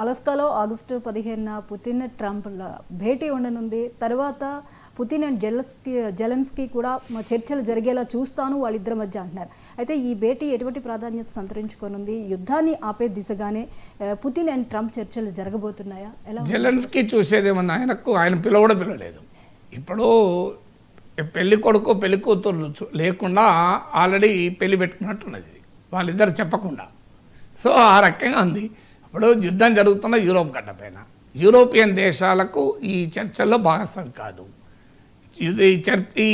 అలస్కాలో August పదిహేనున Putin Trump భేటీ ఉండనుంది. తర్వాత పుతిన్ అండ్ జెలస్కి జెలెన్స్కీ కూడా మా చర్చలు జరిగేలా చూస్తాను వాళ్ళిద్దరి మధ్య అంటున్నారు. అయితే ఈ భేటీ ఎటువంటి ప్రాధాన్యత సంతరించుకోనుంది? యుద్ధాన్ని ఆపే దిశగానే పుతిన్ అండ్ ట్రంప్ చర్చలు జరగబోతున్నాయా? ఎలా జెలెన్స్కి చూసేదేమన్నా ఆయనకు ఆయన పిలవడం పిలవలేదు. ఇప్పుడు పెళ్ళి కొడుకు పెళ్ళి కూతురు లేకుండా ఆల్రెడీ పెళ్ళి పెట్టుకున్నట్టున్నది. వాళ్ళిద్దరు చెప్పకుండా. సో ఆ రకంగా ఉంది. ఇప్పుడు యుద్ధం జరుగుతున్న యూరోప్ గడ్డ పైన. యూరోపియన్ దేశాలకు ఈ చర్చల్లో భాగస్వామి కాదు. ఇది చర్చ ఈ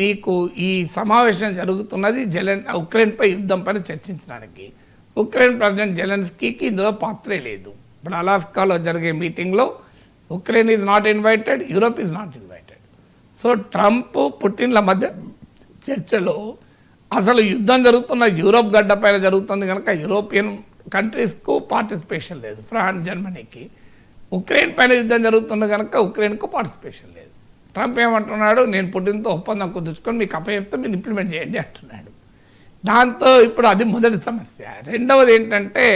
మీకు ఈ సమావేశం జరుగుతున్నది జెలెన్ ఉక్రెయిన్పై యుద్ధం పైన చర్చించడానికి. ఉక్రెయిన్ ప్రెసిడెంట్ జెలెన్స్కీకి ఇందులో పాత్రే లేదు. ఇప్పుడు అలాస్కాలో జరిగే మీటింగ్లో Ukraine is not invited Europe is not invited so Trump పుటిన్ల మధ్య చర్చలో అసలు యుద్ధం జరుగుతున్న యూరోప్ గడ్డ పైన జరుగుతుంది కనుక యూరోపియన్ కంట్రీస్కు పార్టిసిపేషన్ లేదు. ఫ్రాన్స్ జర్మనీకి. ఉక్రెయిన్ పైన యుద్ధం జరుగుతుంది కనుక ఉక్రెయిన్కు పార్టిసిపేషన్ లేదు. ట్రంప్ ఏమంటున్నాడు? నేను పుట్టినతో ఒప్పందం కుదుర్చుకొని మీకు అప్పచెప్తే మీరు ఇంప్లిమెంట్ చేయండి అంటున్నాడు. దాంతో ఇప్పుడు అది మొదటి సమస్య. రెండవది ఏంటంటే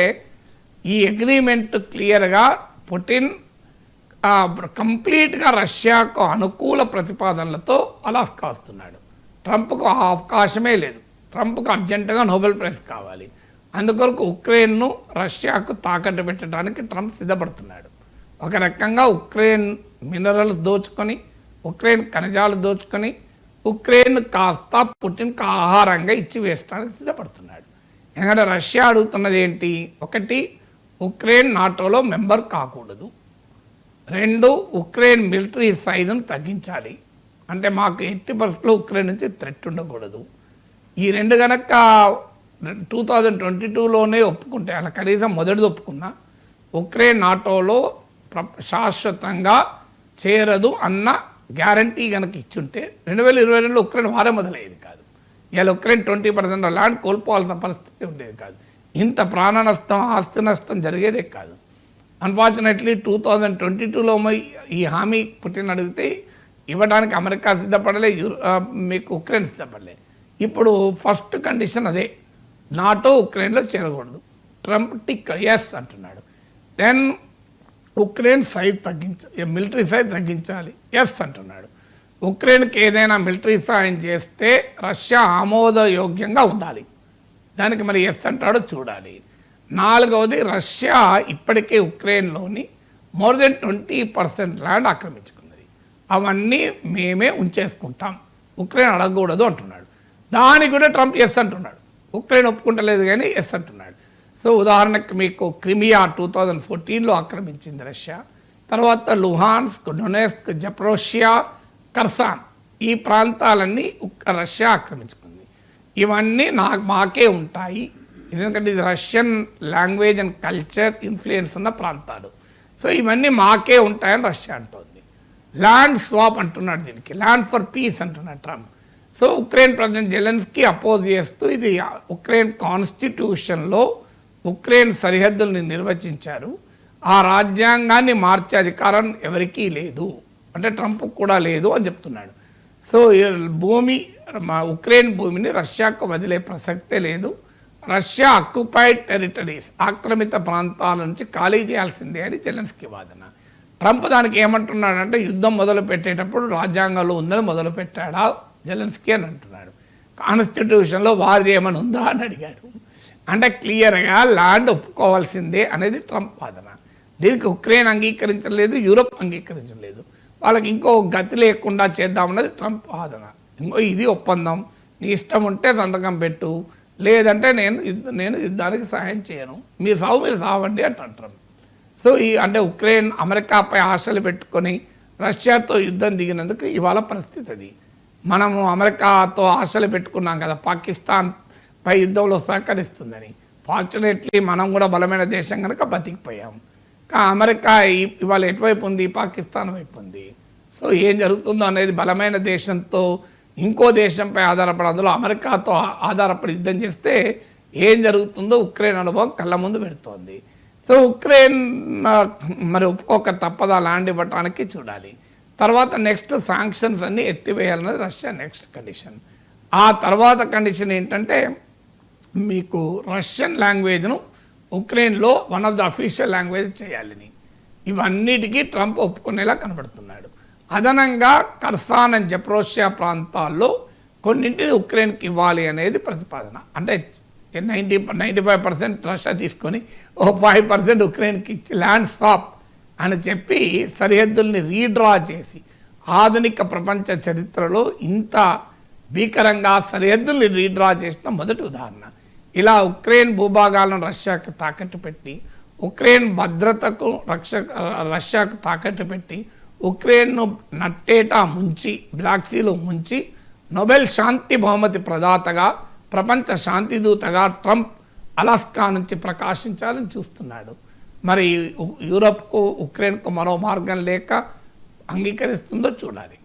ఈ అగ్రిమెంట్ క్లియర్గా పుటిన్ కంప్లీట్గా రష్యాకు అనుకూల ప్రతిపాదనలతో అలాస్కా వస్తున్నాడు ట్రంప్కు ఆ అవకాశమే లేదు. ట్రంప్కు అర్జెంటుగా నోబెల్ ప్రైజ్ కావాలి. అందుకొరకు ఉక్రెయిన్ను రష్యాకు తాకట్టు పెట్టడానికి ట్రంప్ సిద్ధపడుతున్నాడు. ఒక రకంగా ఉక్రెయిన్ మినరల్స్ దోచుకొని ఉక్రెయిన్ ఖనిజాలు దోచుకొని ఉక్రెయిన్ కాస్త పుటిన్కు ఆహారంగా ఇచ్చి వేయడానికి సిద్ధపడుతున్నాడు. ఎందుకంటే రష్యా అడుగుతున్నది ఏంటి? ఒకటి ఉక్రెయిన్ నాటోలో మెంబర్ కాకూడదు. రెండు ఉక్రెయిన్ మిలిటరీ సైజును తగ్గించాలి. అంటే మాకు ఎట్టి పరిస్థితుల్లో ఉక్రెయిన్ నుంచి థ్రెట్ ఉండకూడదు. ఈ రెండు కనుక టూ థౌజండ్ ట్వంటీ టూలోనే ఒప్పుకుంటే అలా కనీసం మొదటిది ఒప్పుకున్నా ఉక్రెయిన్ నాటోలో శాశ్వతంగా చేరదు అన్న గ్యారంటీ కనుక ఇచ్చుంటే రెండు వేల ఇరవై రెండులో ఉక్రెయిన్ వారే మొదలయ్యేది కాదు. ఇవాళ ఉక్రెయిన్ ట్వంటీ పర్సెంట్ ల్యాండ్ కోల్పోవాల్సిన పరిస్థితి ఉండేది కాదు. ఇంత ప్రాణ నష్టం ఆస్తి నష్టం జరిగేదే కాదు. అన్ఫార్చునేట్లీ టూ థౌజండ్ ట్వంటీ టూలో ఈ హామీ పుట్టిన అడిగితే ఇవ్వడానికి అమెరికా సిద్ధపడలే యూరో- మీకు ఉక్రెయిన్ సిద్ధపడలే. ఇప్పుడు ఫస్ట్ కండిషన్ అదే. నాటో ఉక్రెయిన్లో చేరకూడదు. ట్రంప్ టిక్ ఎస్ అంటున్నాడు. దెన్ ఉక్రెయిన్ సైజ్ తగ్గించ మిలిటరీ సైజ్ తగ్గించాలి ఎస్ అంటున్నాడు. ఉక్రెయిన్కి ఏదైనా మిలిటరీ సాయం చేస్తే రష్యా ఆమోదయోగ్యంగా ఉండాలి. దానికి మరి ఎస్ అంటాడో చూడాలి. నాలుగవది రష్యా ఇప్పటికే ఉక్రెయిన్లోని more than twenty percent land ఆక్రమించుకున్నది. అవన్నీ మేమే ఉంచేసుకుంటాం. ఉక్రెయిన్ అడగకూడదు అంటున్నాడు. దానికి కూడా ట్రంప్ ఎస్ అంటున్నాడు. ఉక్రెయిన్ ఒప్పుకుంటలేదు కానీ ఎస్ అంటున్నాడు. సో ఉదాహరణకు మీకు క్రిమియా టూ థౌజండ్ ఫోర్టీన్లో ఆక్రమించింది రష్యా. తర్వాత లుహాన్స్క్ డొనెస్క్ జప్రోషియా కర్సాన్ ఈ ప్రాంతాలన్నీ రష్యా ఆక్రమించుకుంది. ఇవన్నీ నా మాకే ఉంటాయి. ఎందుకంటే ఇది Russian language and culture influence ఉన్న ప్రాంతాలు. సో ఇవన్నీ మాకే ఉంటాయని రష్యా అంటోంది. ల్యాండ్ స్వాప్ అంటున్నాడు దీనికి. ల్యాండ్ ఫర్ పీస్ అంటున్నాడు Trump. So Ukraine president Zelensky oppose చేస్తూ ఇది ఉక్రెయిన్ కాన్స్టిట్యూషన్లో ఉక్రెయిన్ సరిహద్దుల్ని నిర్వచించారు. ఆ రాజ్యాంగాన్ని మార్చే అధికారం ఎవరికీ లేదు. అంటే ట్రంప్ కూడా లేదు అని చెప్తున్నాడు. సో భూమి మా ఉక్రెయిన్ భూమిని రష్యాకు వదిలే ప్రసక్తే లేదు. రష్యా అక్యుపైడ్ టెరిటరీస్ ఆక్రమిత ప్రాంతాల నుంచి ఖాళీ చేయాల్సిందే అని జెలెన్స్కీ వాదన. ట్రంప్ దానికి ఏమంటున్నాడంటే యుద్ధం మొదలు పెట్టేటప్పుడు రాజ్యాంగంలో ఉందని మొదలు పెట్టాడా జెలెన్స్కీ అని అంటున్నాడు. కాన్స్టిట్యూషన్లో వారిది ఏమైనా ఉందా అని అడిగాడు. అంటే క్లియర్గా ల్యాండ్ ఒప్పుకోవాల్సిందే అనేది ట్రంప్ వాదన. దీనికి ఉక్రెయిన్ అంగీకరించలేదు యూరోప్ అంగీకరించలేదు. వాళ్ళకి ఇంకో గతి లేకుండా చేద్దామన్నది ట్రంప్ వాదన. ఇంకో ఇది ఒప్పందం. నీ ఇష్టం ఉంటే సంతకం పెట్టు. లేదంటే నేను నేను యుద్ధానికి సహాయం చేయను. మీ సావు మీరు సావండి అంటారు సో ఈ అంటే ఉక్రెయిన్ అమెరికాపై ఆశలు పెట్టుకొని రష్యాతో యుద్ధం దిగినందుకు ఇవాళ పరిస్థితి అది. మనము అమెరికాతో ఆశలు పెట్టుకున్నాం కదా పాకిస్తాన్ పై యుద్ధంలో సహకరిస్తుందని. ఫార్చునేట్లీ మనం కూడా బలమైన దేశం కనుక బతికిపోయాం. కా అమెరికా ఇవాళ ఎటువైపు ఉంది? పాకిస్తాన్ వైపు ఉంది. సో ఏం జరుగుతుందో అనేది బలమైన దేశంతో ఇంకో దేశంపై ఆధారపడి అందులో అమెరికాతో ఆధారపడి యుద్ధం చేస్తే ఏం జరుగుతుందో ఉక్రెయిన్ అనుభవం కళ్ళ ముందు పెడుతోంది. సో ఉక్రెయిన్ మరి ఒప్పుకోక తప్పదా? ల్యాండ్ ఇవ్వటానికి చూడాలి. తర్వాత నెక్స్ట్ శాంక్షన్స్ అన్నీ ఎత్తివేయాలన్నది రష్యా నెక్స్ట్ కండిషన్ ఆ తర్వాత కండిషన్ ఏంటంటే మీకు రష్యన్ లాంగ్వేజ్ను ఉక్రెయిన్లో one of the official language చేయాలని. ఇవన్నిటికీ ట్రంప్ ఒప్పుకునేలా కనబడుతున్నాడు. అదనంగా కర్సాన్ అండ్ జప్రోషియా ప్రాంతాల్లో కొన్నింటిని ఉక్రెయిన్కి ఇవ్వాలి అనేది ప్రతిపాదన. అంటే ninety ninety five percent Russia తీసుకొని ఓ ఫైవ్ పర్సెంట్ ఉక్రెయిన్కి ఇచ్చి ల్యాండ్ స్టాప్ అని చెప్పి సరిహద్దుల్ని రీడ్రా చేసి ఆధునిక ప్రపంచ చరిత్రలో ఇంత భీకరంగా సరిహద్దుల్ని రీడ్రా చేసిన మొదటి ఉదాహరణ. ఇలా ఉక్రెయిన్ భూభాగాలను రష్యాకు తాకట్టు పెట్టి ఉక్రెయిన్ భద్రతకు రక్ష రష్యాకు తాకట్టు పెట్టి ఉక్రెయిన్ను నట్టేటా ముంచి బ్లాక్సీలో ముంచి నొబెల్ శాంతి బహుమతి ప్రదాతగా ప్రపంచ శాంతిదూతగా ట్రంప్ అలాస్కా నుంచి ప్రకాశించాలని చూస్తున్నాడు. మరి యూరప్కు ఉక్రెయిన్కు మరో మార్గం లేక అంగీకరిస్తుందో చూడాలి.